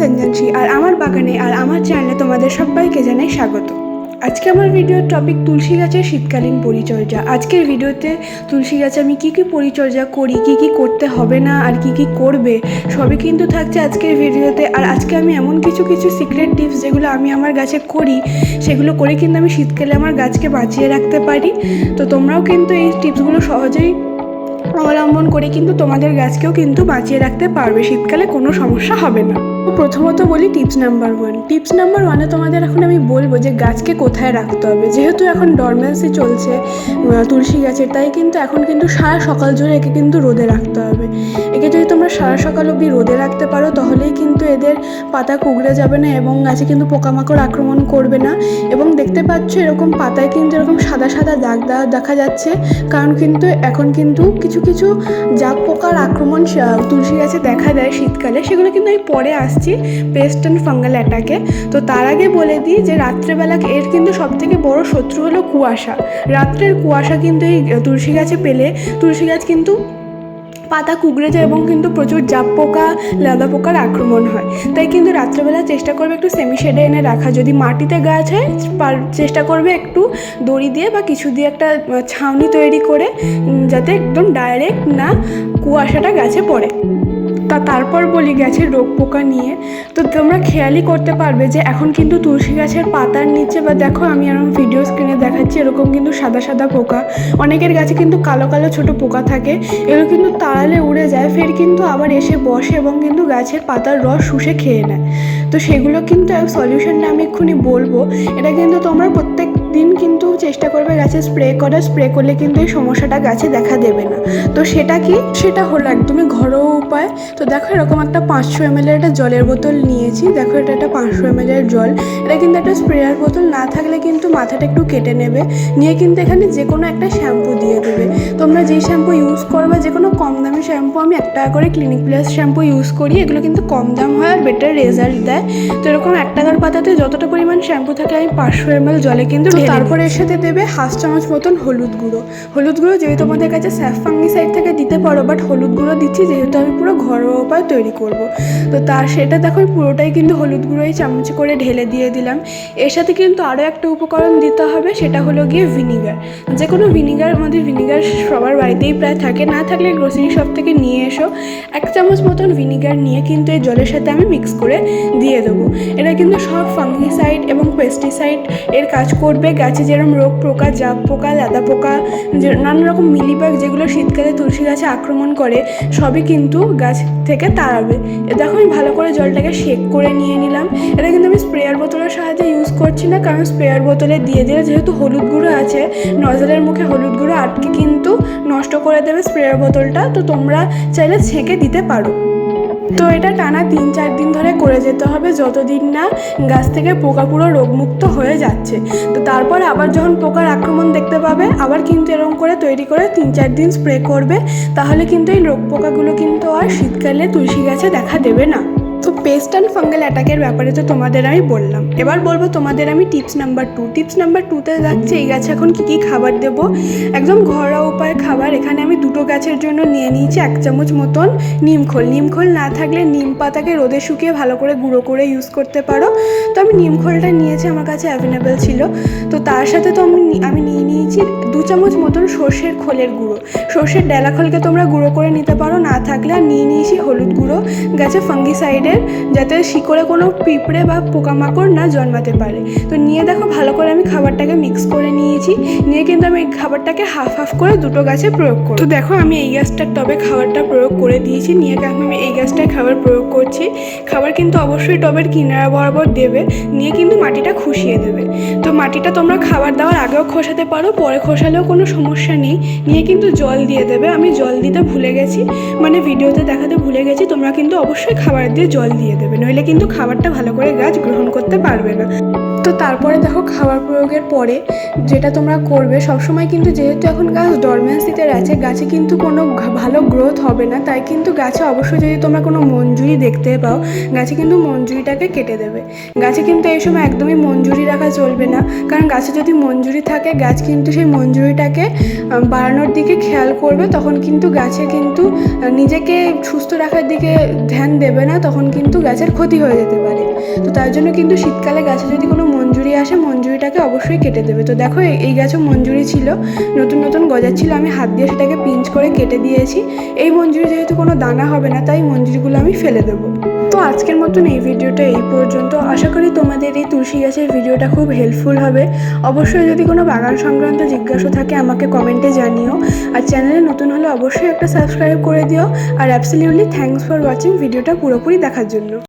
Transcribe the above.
সঞ্জনশী আর আমার বাগানে আর আমার চ্যানেলে তোমাদের সবাইকে জানাই স্বাগত। আজকে আমার ভিডিওর টপিক তুলসী গাছের শীতকালীন পরিচর্যা। আজকের ভিডিওতে তুলসী গাছে আমি কী কী পরিচর্যা করি, কী কী করতে হবে না, আর কী কী করবে, সবই কিন্তু থাকছে আজকের ভিডিওতে। আর আজকে আমি এমন কিছু কিছু সিক্রেট টিপস যেগুলো আমি আমার গাছে করি, সেগুলো করে কিন্তু আমি শীতকালে আমার গাছকে বাঁচিয়ে রাখতে পারি। তো তোমরাও কিন্তু এই টিপসগুলো সহজেই অবলম্বন করে কিন্তু তোমাদের গাছকেও কিন্তু বাঁচিয়ে রাখতে পারবে। শীতকালে কোনো সমস্যা হবে না। প্রথমত বলি tips number one tips number ওয়ানে তোমাদের এখন আমি বলব যে গাছকে কোথায় রাখতে হবে। যেহেতু এখন ডরমেন্সি চলছে তুলসী গাছের, তাই কিন্তু এখন কিন্তু সারা সকাল জুড়ে একে কিন্তু রোদে রাখতে হবে। একে যদি তোমরা সারা সকাল অবধি রোদে রাখতে পারো, তাহলেই কিন্তু এদের পাতা কুগড়ে যাবে না এবং গাছে কিন্তু পোকামাকড় আক্রমণ করবে না। এবং দেখতে পাচ্ছ এরকম পাতায় কিন্তু এরকম সাদা সাদা দাগ দাগ দেখা যাচ্ছে। কারণ কিন্তু এখন কিন্তু কিছু কিছু জাগ পোকার আক্রমণ তুলসী গাছে দেখা দেয় শীতকালে। সেগুলো কিন্তু আমি পরে আসছি পেস্ট অ্যান্ড ফাঙ্গাল অ্যাটাকে তো তার আগে বলে দিই যে, রাত্রেবেলা এর কিন্তু সব থেকে বড় শত্রু হলো কুয়াশা। রাত্রের কুয়াশা কিন্তু এই তুলসী গাছে পেলে, তুলসী গাছ কিন্তু পাতা কুগড়ে যায় এবং কিন্তু প্রচুর জাপ পোকা, লাদা পোকার আক্রমণ হয়। তাই কিন্তু রাত্রেবেলা চেষ্টা করবে একটু সেমি শেডে এনে রাখা। যদি মাটিতে গাছ হয় চেষ্টা করবে একটু দড়ি দিয়ে বা কিছু দিয়ে একটা ছাউনি তৈরি করে যাতে একদম ডাইরেক্ট না কুয়াশাটা গাছে পড়ে। তা তারপর বলি গাছের রোগ পোকা নিয়ে, তো তোমরা খেয়ালই করতে পারবে যে এখন কিন্তু তুলসী গাছের পাতার নিচে বা দেখো আমি এরকম ভিডিও স্ক্রিনে দেখাচ্ছি, এরকম কিন্তু সাদা সাদা পোকা। অনেকের গাছে কিন্তু কালো কালো ছোট পোকা থাকে এগুলো কিন্তু তাড়ালে উড়ে যায়, ফের কিন্তু আবার এসে বসে এবং কিন্তু গাছের পাতার রস শুষে খেয়ে নেয়। তো সেগুলো কিন্তু সলিউশনটা আমি এক্ষুনি বলব। এটা কিন্তু তোমরা প্রত্যেক দিন কিন্তু চেষ্টা করবে গাছে স্প্রে করা স্প্রে করলে কিন্তু এই সমস্যাটা গাছে দেখা দেবে না। তো সেটা কি? সেটা হলো একদমই ঘরোয়া উপায় তো দেখো এরকম একটা পাঁচশো এম একটা জলের বোতল নিয়েছি দেখো এটা একটা পাঁচশো এম এর জল এটা কিন্তু একটা স্প্রেয়ার বোতল না থাকলে কিন্তু মাথাটা একটু কেটে নেবে নিয়ে কিন্তু এখানে যে কোনো একটা শ্যাম্পু দিয়ে দেবে। তোমরা যেই শ্যাম্পু ইউজ করবে যে কোনো কম দামি শ্যাম্পু আমি এক টাকা করে ক্লিনিক প্লাস শ্যাম্পু ইউজ করি এগুলো কিন্তু কম দাম হয় আর বেটার রেজাল্ট দেয়। তো এরকম এক টাকার পাতাতে যতটা পরিমাণ শ্যাম্পু থাকে আমি পাঁচশো এম জলে কিন্তু তারপরে এর সাথে দেবে হাফ চামচ মতন হলুদ গুঁড়ো। হলুদ গুঁড়ো যেহেতু তোমাদের কাছে স্যাফ ফাঙ্গিসাইড থেকে দিতে পারো বাট হলুদ গুঁড়ো দিচ্ছি যেহেতু আমি পুরো ঘরোয়া উপায় তৈরি করব। তো তার সেটা দেখো, পুরোটাই কিন্তু হলুদ গুঁড়ো এই চামচ করে ঢেলে দিয়ে দিলাম। এর সাথে কিন্তু আরও একটা উপকরণ দিতে হবে, সেটা হলো গিয়ে ভিনিগার। যে কোনো ভিনিগার, আমাদের ভিনিগার সবার বাড়িতেই প্রায় থাকে, না থাকলে গ্রোসারি শপ থেকে নিয়ে এসো। এক চামচ মতন ভিনিগার নিয়ে কিন্তু এই জলের সাথে আমি মিক্স করে দিয়ে দেবো। এটা কিন্তু সব ফাঙ্গিসাইড এবং পেস্টিসাইড এর কাজ করবে, গাছে যেরকম রোগ পোকা জাপ পোকা, লাদা পোকা, যে নানান রকম মিলিবাগ যেগুলো শীতকালে তুলসী গাছে আক্রমণ করে, সবই কিন্তু গাছ থেকে তাড়াবে। দেখো, আমি ভালো করে জলটাকে শেক করে নিয়ে নিলাম। এটা কিন্তু আমি স্প্রেয়ার বোতলের সাহায্যে ইউজ করছি না, কারণ স্প্রেয়ার বোতলে দিয়ে দিলে যেহেতু হলুদ গুঁড়ো আছে নজলের মুখে হলুদ গুঁড়ো আটকে কিন্তু নষ্ট করে দেবে স্প্রেয়ার বোতলটা। তো তোমরা চাইলে ছেঁকে দিতে পারো। তো এটা টানা তিন, চার দিন ধরে করে যেতে হবে। যতদিন না গাছ থেকে পোকা পুরো রোগমুক্ত হয়ে যাচ্ছে। তো তারপর আবার যখন পোকার আক্রমণ দেখতে পাবে, আবার কিন্তু এরকম করে তৈরি করে তিন, চার দিন স্প্রে করবে। তাহলে কিন্তু এই রোগ পোকাগুলো কিন্তু আর শীতকালে তুলসী গাছে দেখা দেবে না। পেস্ট অ্যান্ড ফাঙ্গাল অ্যাটাকের ব্যাপারে তো তোমাদের আমি বললাম। এবার বলব তোমাদের আমি tips number two tips number টুতে যাচ্ছে, এই গাছে এখন কী কী খাবার দেব? একদম ঘরোয়া উপায় খাবার। এখানে আমি দুটো গাছের জন্য নিয়ে নিয়েছি এক চামচ মতন নিমখোল নিমখোল না থাকলে নিম পাতাকে রোদে শুকিয়ে ভালো করে গুঁড়ো করে ইউজ করতে পারো। তো আমি নিমখোলটা নিয়েছি, আমার কাছে অ্যাভেলেবেল ছিল। তো তার সাথে তো আমি আমি নিয়ে নিয়েছি দু চামচ মতন সর্ষের খোলের গুঁড়ো। সর্ষের ডেলা খোলকে তোমরা গুঁড়ো করে নিতে পারো, না থাকলে আর নিয়ে নিয়েছি হলুদ গুঁড়ো। গাছে ফাঙ্গিসাইডের যাতে শিকড়ে কোনো পিঁপড়ে বা পোকামাকড় না জন্মাতে পারে। তো নিয়ে দেখো ভালো করে আমি খাবারটাকে মিক্স করে নিয়েছি। নিয়ে কিন্তু আমি এই খাবারটাকে হাফ হাফ করে দুটো গাছে প্রয়োগ করব। তো দেখো আমি এই গাছটার টবে খাবারটা প্রয়োগ করে দিয়েছি। নিয়ে এখন আমি এই গাছটায় খাবার প্রয়োগ করছি। খাবার কিন্তু অবশ্যই টবের কিনারা বরাবর দেবে। নিয়ে কিন্তু মাটিটা খুশিয়ে দেবে। তো মাটিটা তোমরা খাবার দেওয়ার আগেও খোসাতে পারো, পরে খোসালেও কোনো সমস্যা নেই। নিয়ে কিন্তু জল দিয়ে দেবে। আমি জল দিতে ভুলে গেছি। মানে ভিডিওতে দেখাতে ভুলে গেছি। তোমরা কিন্তু অবশ্যই খাবার দিয়ে জল দিয়ে দেবে। নইলে কিন্তু খাবারটা ভালো করে গাছ গ্রহণ করতে পারবে না। তো তারপরে দেখো খাবার প্রয়োগের পরে যেটা তোমরা করবে, সবসময় কিন্তু যেহেতু এখন গাছ ডরমেন্সিতে আছে গাছে কিন্তু কোনো ভালো গ্রোথ হবে না। তাই কিন্তু গাছে অবশ্যই যদি তোমরা কোনো মঞ্জুরি দেখতে পাও, গাছে কিন্তু মঞ্জুরিটাকে কেটে দেবে। গাছে কিন্তু এই সময় একদমই মঞ্জুরি রাখা চলবে না। কারণ গাছে যদি মঞ্জুরি থাকে, গাছ কিন্তু সেই মঞ্জুরিটাকে বাড়ানোর দিকে খেয়াল করবে, তখন কিন্তু গাছে কিন্তু নিজেকে সুস্থ রাখার দিকে ধ্যান দেবে না, তখন কিন্তু গাছের ক্ষতি হয়ে যেতে পারে। তো তার জন্য কিন্তু শীতকালে গাছে যদি কোনো মঞ্জুরি আসে, মঞ্জুরিটাকে অবশ্যই কেটে দেবে। তো দেখো এই- গাছও মঞ্জুরি ছিল। নতুন নতুন গজাচ্ছিল, আমি হাত দিয়ে সেটাকে পিঞ্চ করে কেটে দিয়েছি। এই মঞ্জুরি যেহেতু কোনো দানা হবে না, তাই মঞ্জুরিগুলো আমি ফেলে দেবো। তো আজকের মতন এই ভিডিওটা এই পর্যন্ত। আশা করি তোমাদের এই তুলসী গাছের ভিডিওটা খুব হেল্পফুল হবে। অবশ্যই যদি কোনো বাগান সংক্রান্ত জিজ্ঞাসা থাকে, আমাকে কমেন্টে জানিও। আর চ্যানেলে নতুন হলে অবশ্যই একটা সাবস্ক্রাইব করে দিও। আর অ্যাবসলিউটলি থ্যাঙ্কস ফর ওয়াচিং ভিডিওটা পুরোপুরি দেখার জন্য।